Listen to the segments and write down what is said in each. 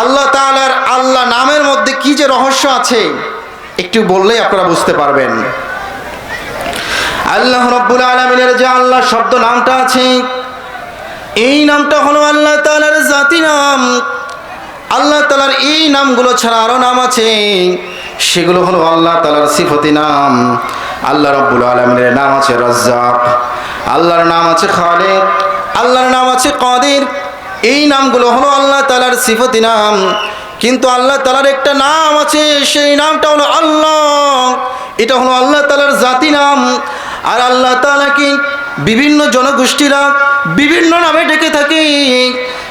আল্লাহ তাআলার আল্লাহ নামের মধ্যে কি যে রহস্য আছে, একটু বললেই আপনারা বুঝতে পারবেন। আল্লাহ রব্বুল আলমিনের যে আল্লাহ শব্দ নামটা আছে, এই নামটা হলো আল্লাহ তাআলার জাতি নাম। আল্লাহ তালার এই নামগুলো ছাড়া আরও নাম আছে, সেগুলো হলো আল্লাহ তালার সিফতি নাম। আল্লাহ রব্বুল আলমিনের নাম আছে রাজ্জাক, আল্লাহর নাম আছে খালেক আল্লাহর নাম আছে কাদির এই নামগুলো হলো আল্লাহ তালার সিফতি নাম। কিন্তু আল্লাহ তালার একটা নাম আছে, সেই নামটা হলো আল্লাহ। এটা হলো আল্লাহ তালার জাতি নাম। আর আল্লাহ তালাকে বিভিন্ন জনগোষ্ঠীরা বিভিন্ন নামে ডেকে থাকে।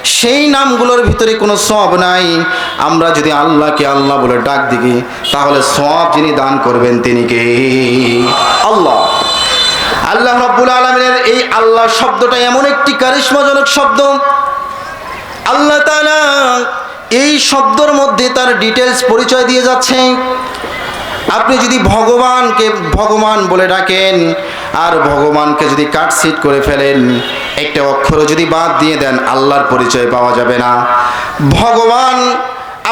সেই নামগুলোর ভিতরে কোনো সব নাই। আমরা যদি আল্লাহকে আল্লাহ বলে ডাক দিই, তাহলে সব যিনি দান করবেন তিনি কে? আল্লাহ। আল্লাহ রব্বুল আলমিনের এই আল্লাহ শব্দটা এমন একটি কারিশ্মাজনক শব্দ। আল্লাহ এই শব্দর মধ্যে তার ডিটেলস পরিচয় দিয়ে যাচ্ছে। আপনি যদি ভগবানকে ভগবান বলে ডাকেন, আর ভগবানকে যদি কাটসিট করে ফেলেন, একটা অক্ষর যদি বাদ দিয়ে দেন, আল্লাহর পরিচয় পাওয়া যাবে না। ভগবান,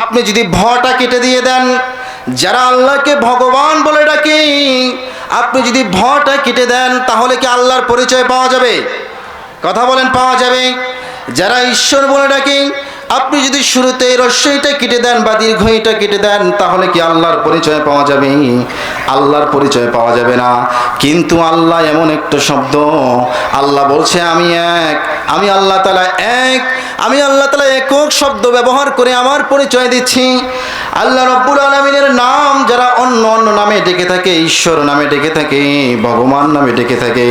আপনি যদি ভটা কেটে দিয়ে দেন, যারা আল্লাহকে ভগবান বলে ডাকে, আপনি যদি ভটা কেটে দেন, তাহলে কি আল্লাহর পরিচয় পাওয়া যাবে? কথা বলেন, পাওয়া যাবে? যারা ঈশ্বর বলে ডাকে, আপনি যদি শুরুতে রস্যইটা কেটে দেন বা দীর্ঘইটা কেটে দেন, তাহলে কি আল্লাহর পরিচয় পাওয়া যাবে? আল্লাহর পরিচয় পাওয়া যাবে না। কিন্তু আল্লাহ এমন একটা শব্দ, আল্লাহ বলছে, আমি এক, আমি আল্লাহ তালা এক আমি আল্লাহ তালা একক শব্দ ব্যবহার করে আমার পরিচয় দিচ্ছি। আল্লাহ রব্বুল আলমিনের নাম যারা অন্য অন্য নামে ডেকে থাকে, ঈশ্বর নামে ডেকে থাকে, ভগবান নামে ডেকে থাকে,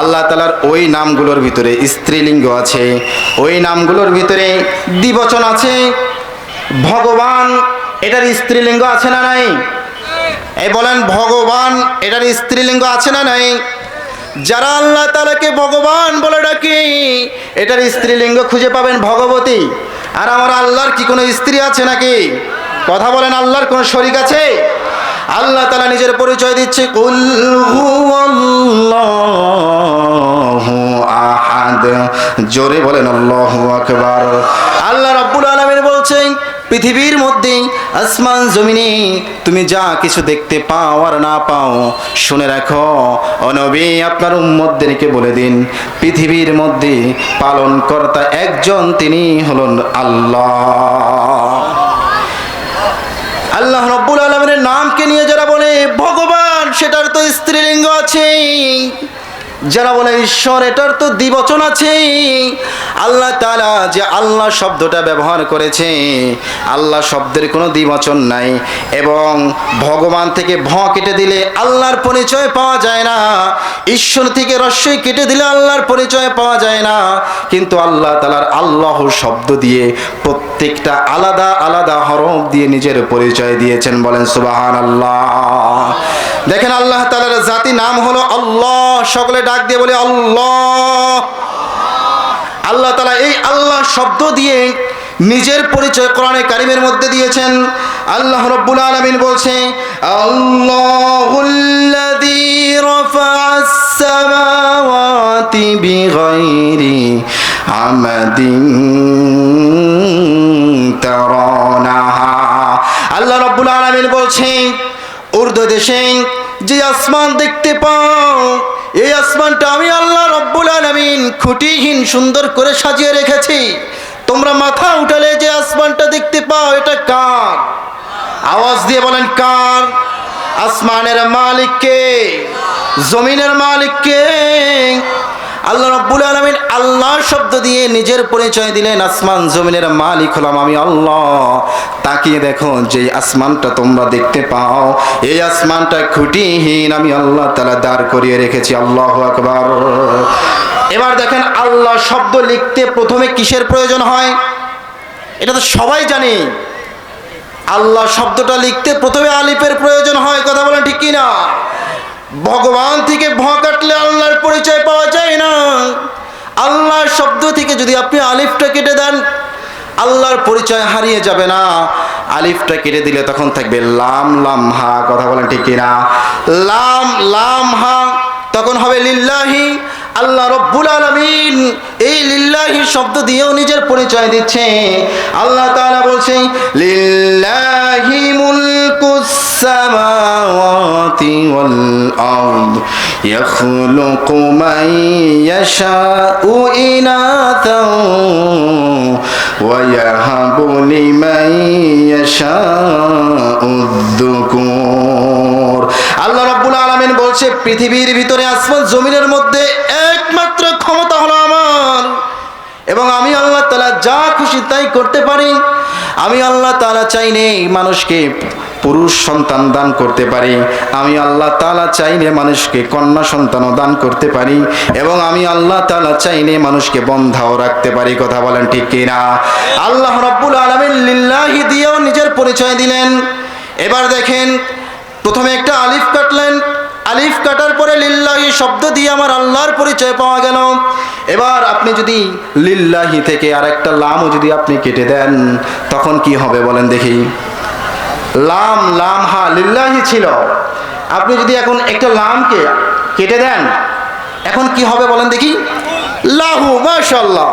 আল্লাহ তালার ওই নামগুলোর ভিতরে স্ত্রীলিঙ্গ আছে, ওই নামগুলোর ভিতরে দ্বিবচন আছে। ভগবান, এটার স্ত্রীলিঙ্গ আছে না নাই? এই বলেন, ভগবান, এটার স্ত্রীলিঙ্গ আছে না নাই? যারা আল্লাহ তালাকে ভগবান বলে ডাকি, এটার স্ত্রীলিঙ্গ খুঁজে পাবেন ভগবতী। আর আমার আল্লাহর কি কোনো স্ত্রী আছে নাকি? কথা বলেন, আল্লাহর কোনো শরিক আছে? আল্লাহ তালা নিজের পরিচয় দিচ্ছে জোরে বলেন, আল্লাহু আকবার। আল্লাহ রাব্বুল আলামিন বলছেন পৃথিবীর মধ্যে আসমান জমিনে তুমি যা কিছু দেখতে পাও আর না পাও, শুনে রাখো। অনবী আপনার উম্মতদেরকে বলে দিন, পৃথিবীর মধ্যে পালনকর্তা একজন তিনি হলেন আল্লাহ। আল্লাহ রব্বুল আলমের নামকে নিয়ে যারা বলে, ভগবান, সেটার তো স্ত্রীলিঙ্গ আছে যারা বলে, ঈশ্বর, এটার তো দ্বিবচন আছে আল্লাহ তালা যে আল্লাহ শব্দটা ব্যবহার করেছে, আল্লাহ শব্দের কোনো দ্বিবচন নাই এবং ভগবান থেকে ভ কেটে দিলে আল্লাহর পরিচয় পাওয়া যায় না। ঈশ্বর থেকে রস্যই কেটে দিলে আল্লাহর পরিচয় পাওয়া যায় না। কিন্তু আল্লাহ তালার আল্লাহ শব্দ দিয়ে প্রত্যেকটা আলাদা আলাদা হরফ দিয়ে নিজের পরিচয় দিয়েছেন। বলেন সুবাহান আল্লাহ দেখেন, আল্লাহ তালার জাতি নাম হলো আল্লাহ। সকলে ডাক দিয়ে বলে, আল্লাহ। আল্লাহ তালা এই আল্লাহ শব্দ দিয়ে নিজের পরিচয় কোরআনে কারিমের মধ্যে দিয়েছেন। আল্লাহ রব্বুল আলমিন বলছে আল্লাহ রব্বুল আলমিন বলছেন উর্দু দেশে যে আসমান দেখতে পাও আসমানটা আমি আল্লাহ রব্বুল আলমিন খুঁটিহীন সুন্দর করে সাজিয়ে রেখেছি। তোমরা মাথা উঠালে যে আসমানটা দেখতে পাও, এটা কার? আওয়াজ দিয়ে বলেন, কার? আসমানের মালিককে, জমিনের মালিককে আল্লাহ রব্বুল আলমিন আল্লাহ শব্দ দিয়ে নিজের পরিচয় দিলেন, আসমান জমিনের মালিক হলাম আমি আল্লাহ। তাকিয়ে দেখো যে আসমানটা তোমরা দেখতে পাও, এই আসমানটা খুঁটিহীন আমি আল্লাহ তালা দাঁড় করিয়ে রেখেছি। আল্লাহ আকবার। এবার দেখেন আল্লাহ শব্দ লিখতে প্রথমে কিসের প্রয়োজন হয়? এটা তো সবাই জানি। আল্লাহ শব্দটা লিখতে প্রথমে আলিফের প্রয়োজন হয়, কথা বলেন ঠিক কি না ভগবান থেকে ভ কাটলে আল্লাহর পরিচয় পাওয়া যায় না। আল্লাহর শব্দ থেকে যদি আপনি আলিফটা কেটে দেন, আল্লাহর পরিচয় হারিয়ে যাবে না। আলিফটা কেটে দিলে তখন থাকবে লাম লাম, হা, কথা বলেন ঠিক কিনা? লাম লাম, হা, তখন হবে লিল্লাহি, আল্লাহ রব্বুল আলমিন। এই লিল্লাহি শব্দ দিয়েও নিজের পরিচয় দিচ্ছে। আল্লাহ তাআলা বলছে লিল্লাহি মুলকুস সামাওয়াতি ওয়াল আরদ ইয়াখলুকু মান ইয়াশাউ ইনাতাও ওয়া ইয়াহাবু লিমান ইয়াশাউ الذكور আল্লাহ রব্বুল আলামিন বলছে পৃথিবীর ভিতরে আসমান জমিনের মধ্যে একমাত্র ক্ষমতা হলো আমার এবং আমি আল্লাহ তাআলা যা খুশি তাই করতে পারি আমি আল্লাহ তাআলা চাইলে মানুষকে পুরুষ সন্তান দান করতে পারি। আমি আল্লাহ তালা চাইলে মানুষকে কন্যা সন্তানও দান করতে পারি এবং আমি আল্লাহ তালা চাইলে মানুষকে বন্ধাও রাখতে পারি। কথা বলেন ঠিক কিনা? আল্লাহ রব্বুল আলামিন লিল্লাহি দিয়েও নিজের পরিচয় দিলেন। এবার দেখেন, প্রথমে একটা আলিফ কাটলেন। আলিফ কাটার পরে লিল্লাহি শব্দ দিয়ে আমার আল্লাহর পরিচয় পাওয়া গেল। এবার আপনি যদি লিল্লাহি থেকে আর একটা লামও যদি আপনি কেটে দেন, তখন কি হবে বলেন দেখি। লাম লাম, হা, লিল্লাহি ছিল। আপনি যদি এখন একটা লামকে কেটে দেন, এখন কি হবে বলেন দেখি? লাহু মাশাল্লাহ